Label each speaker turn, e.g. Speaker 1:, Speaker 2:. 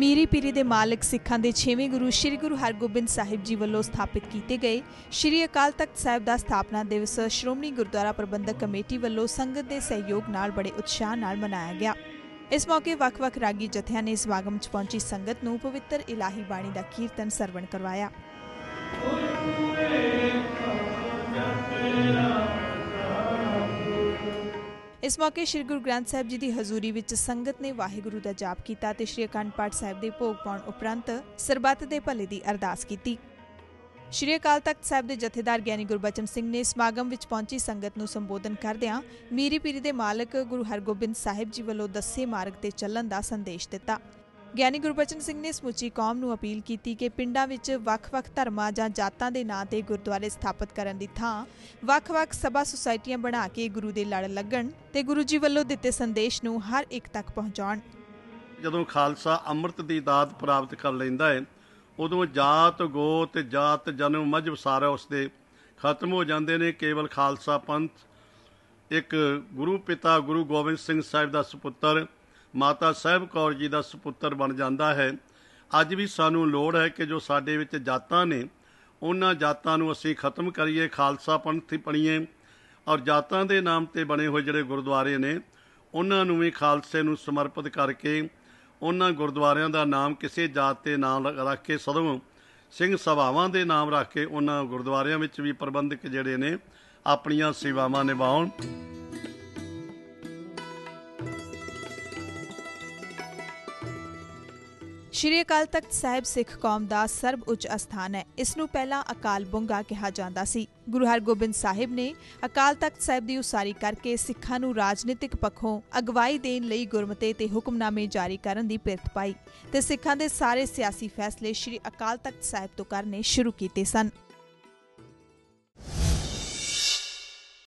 Speaker 1: ਮੀਰੀ ਪੀਰੀ ਦੇ ਮਾਲਕ ਸਿੱਖਾਂ ਦੇ 6ਵੇਂ ਗੁਰੂ ਸ੍ਰੀ ਗੁਰੂ ਹਰਗੋਬਿੰਦ ਸਾਹਿਬ ਜੀ ਵੱਲੋਂ ਸਥਾਪਿਤ ਕੀਤੇ ਗਏ ਸ੍ਰੀ ਅਕਾਲ ਤਖਤ ਸਾਹਿਬ ਦਾ ਸਥਾਪਨਾ ਦਿਵਸ ਸ਼੍ਰੋਮਣੀ ਗੁਰਦੁਆਰਾ ਪ੍ਰਬੰਧਕ ਕਮੇਟੀ ਵੱਲੋਂ ਸੰਗਤ ਦੇ ਸਹਿਯੋਗ ਨਾਲ ਬੜੇ ਉਤਸ਼ਾਹ ਨਾਲ ਮਨਾਇਆ ਗਿਆ। ਇਸ ਮੌਕੇ ਵੱਖ-ਵੱਖ ਰਾਗੀ ਜਥਿਆਂ ਨੇ ਸਮਾਗਮ 'ਚ ਪਹੁੰਚੀ ਸੰਗਤ ਨੂੰ ਪਵਿੱਤਰ ਇਲਾਹੀ ਬਾਣੀ ਦਾ ਕੀਰਤਨ ਸਰਵਣ ਕਰਵਾਇਆ। ਇਸ ਮੌਕੇ ਸ੍ਰੀ ਗੁਰੂ ਗ੍ਰੰਥ ਸਾਹਿਬ ਜੀ ਦੀ ਹਜ਼ੂਰੀ ਵਿੱਚ ਸੰਗਤ ਨੇ ਵਾਹਿਗੁਰੂ ਦਾ ਜਾਪ ਕੀਤਾ ਤੇ ਸ੍ਰੀ ਅਖੰਡ ਪਾਠ ਸਾਹਿਬ ਦੇ ਭੋਗ ਪਾਉਣ ਉਪਰੰਤ ਸਰਬੱਤ ਦੇ ਭਲੇ ਦੀ ਅਰਦਾਸ ਕੀਤੀ। ਸ਼੍ਰੀ ਅਕਾਲ ਤਖਤ ਸਾਹਿਬ ਦੇ ਜਥੇਦਾਰ ਗਿਆਨੀ ਗੁਰਬਚਨ ਸਿੰਘ ਨੇ ਸਮਾਗਮ ਵਿੱਚ ਪਹੁੰਚੀ ਸੰਗਤ ਨੂੰ ਸੰਬੋਧਨ ਕਰਦਿਆਂ ਮੀਰੀ ਪੀਰੀ ਦੇ ਮਾਲਕ ਗੁਰੂ ਹਰਗੋਬਿੰਦ ਸਾਹਿਬ ਜੀ ਵੱਲੋਂ ਦੱਸੇ ਮਾਰਗ ਤੇ ਚੱਲਣ ਦਾ ਸੰਦੇਸ਼ ਦਿੱਤਾ। ਗਿਆਨੀ ਗੁਰਬਚਨ ਸਿੰਘ ਨੇ ਸਮੁੱਚੀ ਕੌਮ ਨੂੰ ਅਪੀਲ ਕੀਤੀ ਕਿ ਪਿੰਡਾਂ ਵਿੱਚ ਵੱਖ-ਵੱਖ ਧਰਮਾਂ ਜਾਂ ਜਾਤਾਂ ਦੇ ਨਾਂ ਤੇ ਗੁਰਦੁਆਰੇ ਸਥਾਪਿਤ ਕਰਨ ਦੀ ਥਾਂ ਵੱਖ-ਵੱਖ ਸਭਾ ਸੁਸਾਇਟੀਆਂ ਬਣਾ ਕੇ ਗੁਰੂ ਦੇ ਲੜ ਲੱਗਣ ਤੇ ਗੁਰੂ ਜੀ ਵੱਲੋਂ ਦਿੱਤੇ ਸੰਦੇਸ਼ ਨੂੰ ਹਰ ਇੱਕ ਤੱਕ ਪਹੁੰਚਾਉਣ।
Speaker 2: ਜਦੋਂ ਖਾਲਸਾ ਅੰਮ੍ਰਿਤ ਦੀ ਦਾਤ ਪ੍ਰਾਪਤ ਕਰ ਲੈਂਦਾ ਹੈ, ਉਦੋਂ ਜਾਤ, ਗੋਤ, ਜਾਤ, ਜਨਮ ਮਜਬ ਸਾਰਾ ਉਸਦੇ ਖਤਮ ਹੋ ਜਾਂਦੇ ਨੇ। ਕੇਵਲ ਖਾਲਸਾ ਪੰਥ, ਇੱਕ ਗੁਰੂ ਪਿਤਾ ਗੁਰੂ ਗੋਬਿੰਦ ਸਿੰਘ ਸਾਹਿਬ ਦਾ ਸੁਪੁੱਤਰ ਮਾਤਾ ਸਾਹਿਬ ਕੌਰ ਜੀ ਦਾ ਸੁਪੁੱਤਰ ਬਣ ਜਾਂਦਾ ਹੈ। ਅੱਜ ਵੀ ਸਾਨੂੰ ਲੋੜ ਹੈ ਕਿ ਜੋ ਸਾਡੇ ਵਿੱਚ ਜਾਤਾਂ ਨੇ, ਉਹਨਾਂ ਜਾਤਾਂ ਨੂੰ ਅਸੀਂ ਖਤਮ ਕਰੀਏ, ਖਾਲਸਾ ਪੰਥ ਹੀ ਪਣੀਏ ਔਰ ਜਾਤਾਂ ਦੇ ਨਾਮ ਤੇ ਬਣੇ ਹੋਏ ਜਿਹੜੇ ਗੁਰਦੁਆਰੇ ਨੇ, ਉਹਨਾਂ ਨੂੰ ਵੀ ਖਾਲਸੇ ਨੂੰ ਸਮਰਪਿਤ ਕਰਕੇ ਉਹਨਾਂ ਗੁਰਦੁਆਰਿਆਂ ਦਾ ਨਾਮ ਕਿਸੇ ਜਾਤ ਤੇ ਨਾਮ ਰੱਖ ਕੇ ਸਦੋਂ, ਸਿੰਘ ਸਭਾਵਾਂ ਦੇ ਨਾਮ ਰੱਖ ਕੇ ਉਹਨਾਂ ਗੁਰਦੁਆਰਿਆਂ ਵਿੱਚ ਵੀ ਪ੍ਰਬੰਧਕ ਜਿਹੜੇ ਨੇ, ਆਪਣੀਆਂ ਸੇਵਾਵਾਂ ਨਿਭਾਉਣ।
Speaker 1: ਸ਼੍ਰੀ ਅਕਾਲ ਤਖਤ ਸਾਹਿਬ ਸਿੱਖ ਕੌਮ ਦਾ ਸਰਬ ਉੱਚ ਅਸਥਾਨ ਹੈ। ਇਸ ਨੂੰ ਪਹਿਲਾਂ ਅਕਾਲ ਬੁੰਗਾ ਕਿਹਾ ਜਾਂਦਾ ਸੀ। ਗੁਰੂ ਹਰਗੋਬਿੰਦ ਸਾਹਿਬ ਨੇ ਅਕਾਲ ਤਖਤ ਸਾਹਿਬ ਦੀ ਉਸਾਰੀ ਕਰਕੇ ਸਿੱਖਾਂ ਨੂੰ ਰਾਜਨੀਤਿਕ ਪੱਖੋਂ ਅਗਵਾਈ ਦੇਣ ਲਈ ਗੁਰਮਤੇ ਤੇ ਹੁਕਮਨਾਮੇ ਜਾਰੀ ਕਰਨ ਦੀ ਪਿਰਤ ਪਾਈ ਤੇ ਸਿੱਖਾਂ ਦੇ ਸਾਰੇ ਸਿਆਸੀ ਫੈਸਲੇ ਸ਼੍ਰੀ ਅਕਾਲ ਤਖਤ ਸਾਹਿਬ ਤੋਂ ਕਰਨੇ ਸ਼ੁਰੂ ਕੀਤੇ ਸਨ।